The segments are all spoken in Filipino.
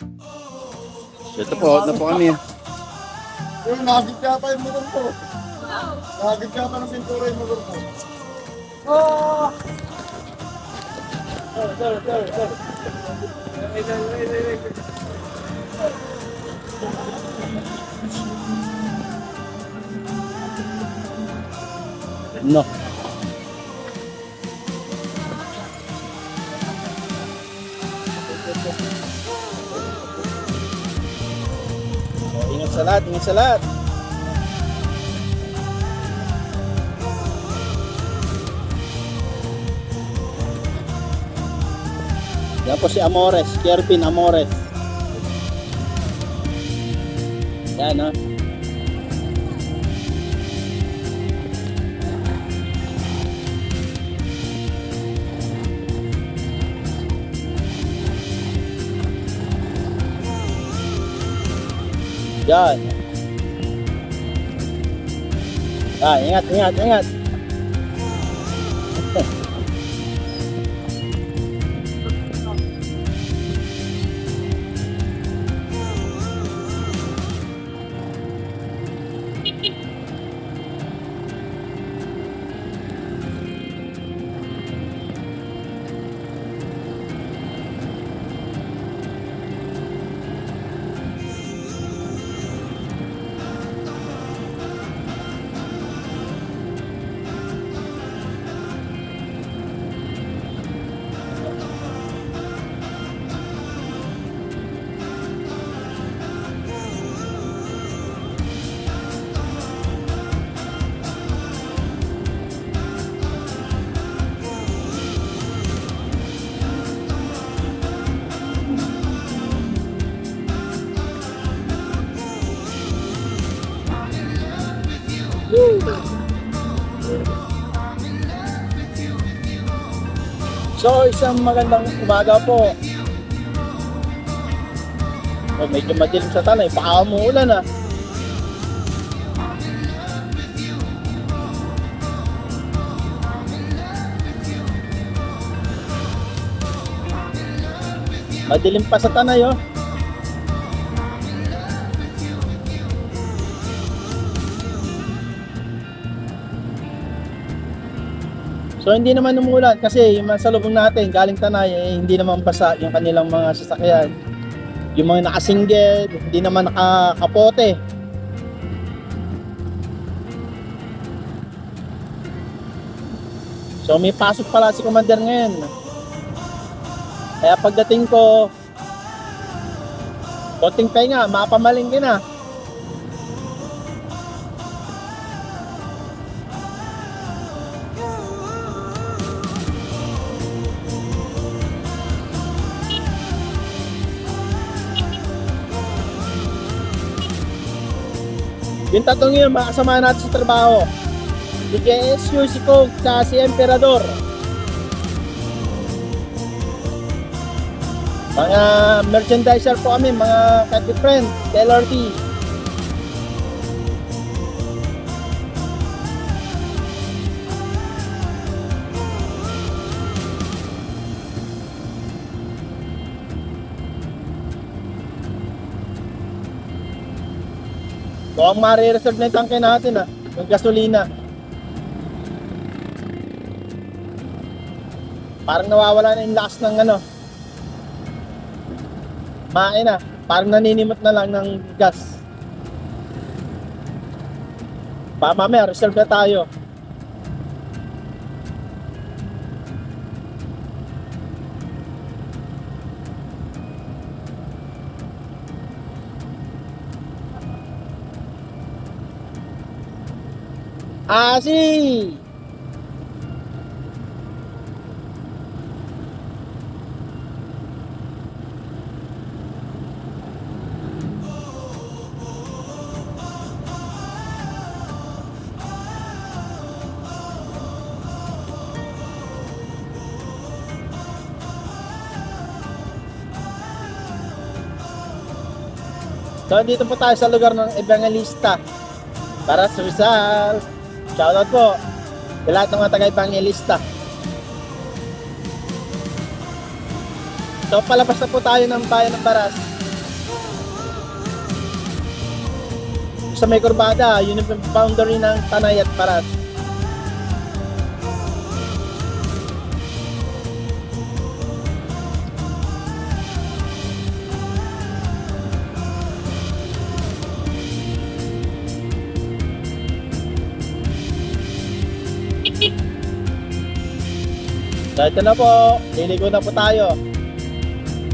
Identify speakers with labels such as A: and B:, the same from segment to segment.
A: Ito po, na po kami.
B: Yung nagit yata yung motor ko. Nagit yata ng pintura yung motor ko. Oh! Sir, sir, sir. Wait, wait, wait, wait, wait.
A: No. Sa lahat, ingat sa lahat. Yan po si Amores, Kerpin Amores. Yan, no? Yan. Ah, ingat, ingat, ingat. So, isang magandang umaga po. Oh, medyo madilim sa tanay. Baka umuulan ah. Madilim pa sa tanay oh. So hindi naman umulan kasi yung mga salubong natin galing Tanay eh, hindi naman basa yung kanilang mga sasakyan. Yung mga nakasingged, hindi naman nakakapote. So may pasok pala si Commander ngayon. Kaya pagdating ko, konting pahinga, mapamalingki na. Yung tatlong yun, makasama natin sa trabaho. Si JSU, si Coke, sa si Emperador. Mga merchandiser po kami, mga kati friend, LRT. So, ang marireserve na yung tangke natin ah, yung gasolina. Parang nawawala na yung lakas ng ano. Main na, parang naninimot na lang ng gas. Pa mamaya, reserve na tayo. Asi! So, dito po tayo sa lugar ng Evangelista. Para sa Rizal. Shoutout po sa lahat ng mga taga-evangelista. So palabas na po tayo ng bayan ng Baras. Sa may kurbada, yun yung boundary ng Tanay at Baras. So ito na po, liligo na po tayo.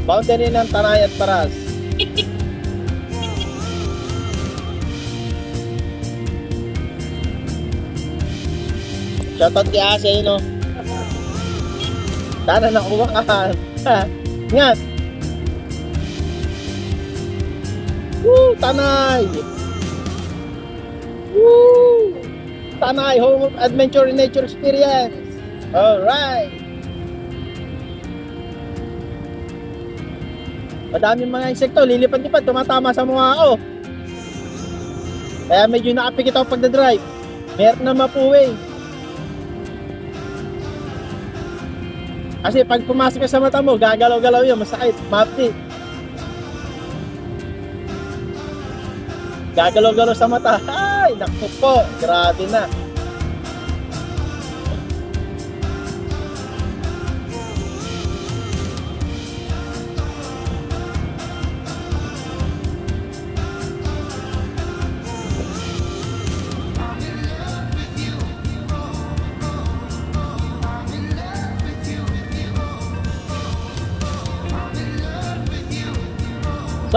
A: Boundary ng Tanay at Paras. Shoutout kay Ase, no? Sana nakuha ka. Ingat! Woo! Tanay! Woo! Tanay, home of adventure and nature experience. Alright! Madaming mga insekto, lilipad-lipad, tumatama sa mukha ko. Kaya medyo nakapikit ako pagdadrive. Meron na mapuwi. Kasi pag pumasok ka sa mata mo, gagalaw-galaw yun, masakit, mapti. Gagalaw-galaw sa mata. Ay, naku grabe na.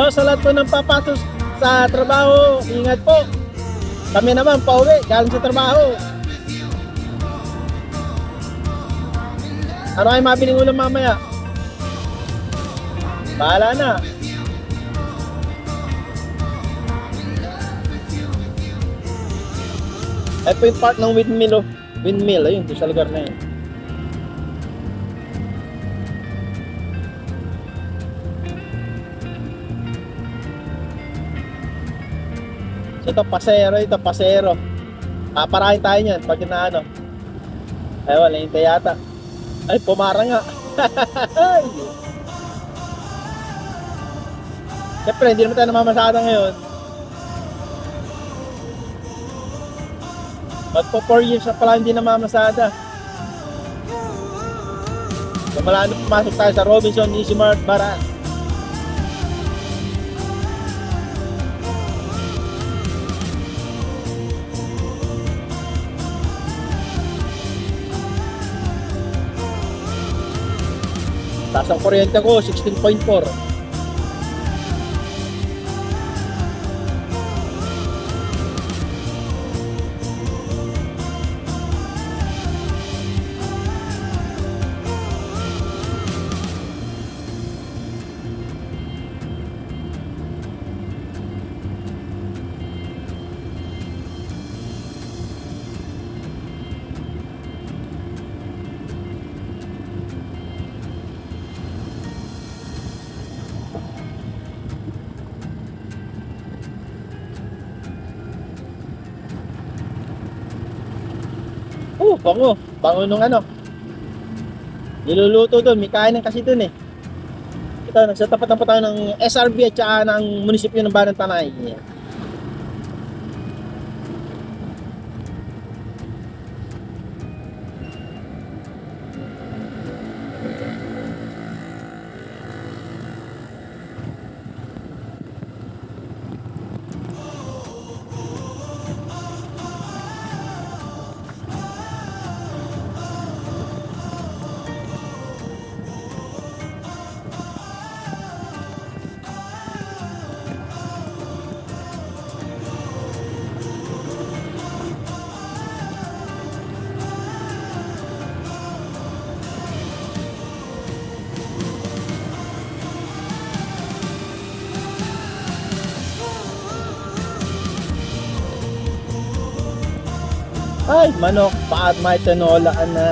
A: So sa lahat po ng papasok sa trabaho, ingat po. Kami naman pauwi, galing sa trabaho. Ano kayo mabiling ulam mamaya? Bahala na. Ito yung part ng windmill, oh. Windmill, ayun, doon sa lugar na yun. So ito pasero, ito pasero. Paparahin tayo niyan pag na ano. Ay wala hintay yata. Ay pumara nga. Ay. Siyempre hindi naman tayo namamasada ngayon. Ba't po 4 years na pala hindi namamasada? So mala na pumasok tayo sa Robinson Easy Mart Bara. Taas ang kuryente ko, 16.4. bango. Bango nung ano. Niluluto doon. May kainan kasi doon eh. Ito, nagsatapat na po tayo ng SRB at saka ng munisipyo ng Banang. Yeah. Ay, manok, paat may tinola na.